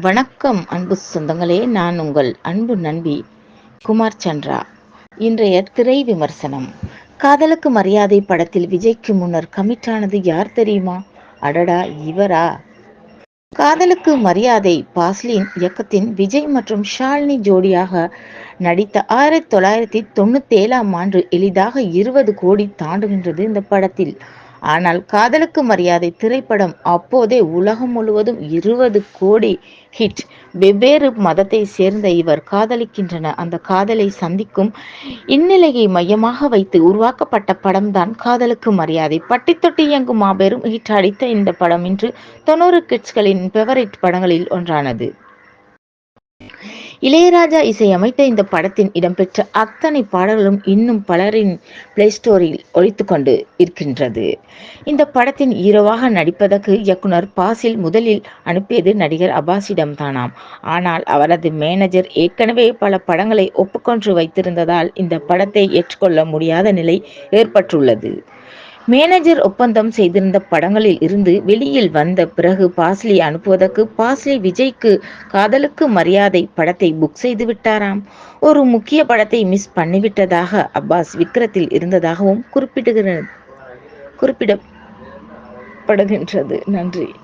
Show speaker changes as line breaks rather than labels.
வணக்கம் அன்பு சொந்தங்களே. நான் உங்கள் அன்பு நண்பி குமார் சந்திரா. இன்றைய திரை விமர்சனம். காதலுக்கு மரியாதை படத்தில் விஜய்க்கு முன்னர் கமிட் ஆனது யார் தெரியுமா? அடடா இவரா? காதலுக்கு மரியாதை பாஸ்லின் இயக்கத்தின் விஜய் மற்றும் ஷாலினி ஜோடியாக நடித்த ஆயிரத்தி தொள்ளாயிரத்தி தொண்ணூத்தி ஏழாம் ஆண்டு எளிதாக இருபது கோடி தாண்டுகின்றது இந்த படத்தில். ஆனால் காதலுக்கு மரியாதை திரைப்படம் அப்போதே உலகம் முழுவதும் இருபது கோடி ஹிட் வெவ்வேறு மதத்தை சேர்ந்த இவர் காதலிக்கின்றன அந்த காதலை சந்திக்கும் இந்நிலையை மையமாக வைத்து உருவாக்கப்பட்ட படம்தான் காதலுக்கு மரியாதை. பட்டி தொட்டி இயங்கும் மாபெரும் ஹிட் அடித்த இந்த படம் இன்று தொண்ணூறு கிட்ஸ்களின் பெவரேட் படங்களில் ஒன்றானது. இளையராஜா இசையமைத்த இந்த படத்தின் இடம்பெற்ற அத்தனை பாடல்களும் இன்னும் பலரின் பிளே ஸ்டோரில் ஒழித்து கொண்டு இருக்கின்றது. இந்த படத்தின் ஹீரோவாக நடிப்பதற்கு இயக்குனர் பாசில் முதலில் அனுப்பியது நடிகர் அபாஸிடம் தானாம் ஆனால் அவரது மேனேஜர் ஏற்கனவே பல படங்களை ஒப்புக்கொண்டு வைத்திருந்ததால் இந்த படத்தை ஏற்றுக்கொள்ள முடியாத நிலை ஏற்பட்டுள்ளது. மேனேஜர் ஒப்பந்தம் செய்திருந்த படங்களில் இருந்து வெளியில் வந்த பிறகு பாஸ்லி அனுப்புவதற்கு பாஸ்லி விஜய்க்கு காதலுக்கு மரியாதை படத்தை புக் செய்து விட்டாராம். ஒரு முக்கிய படத்தை மிஸ் பண்ணிவிட்டதாக அப்பாஸ் விக்ரத்தில் இருந்ததாகவும் குறிப்பிடுகிற குறிப்பிடப்படுகின்றது. நன்றி.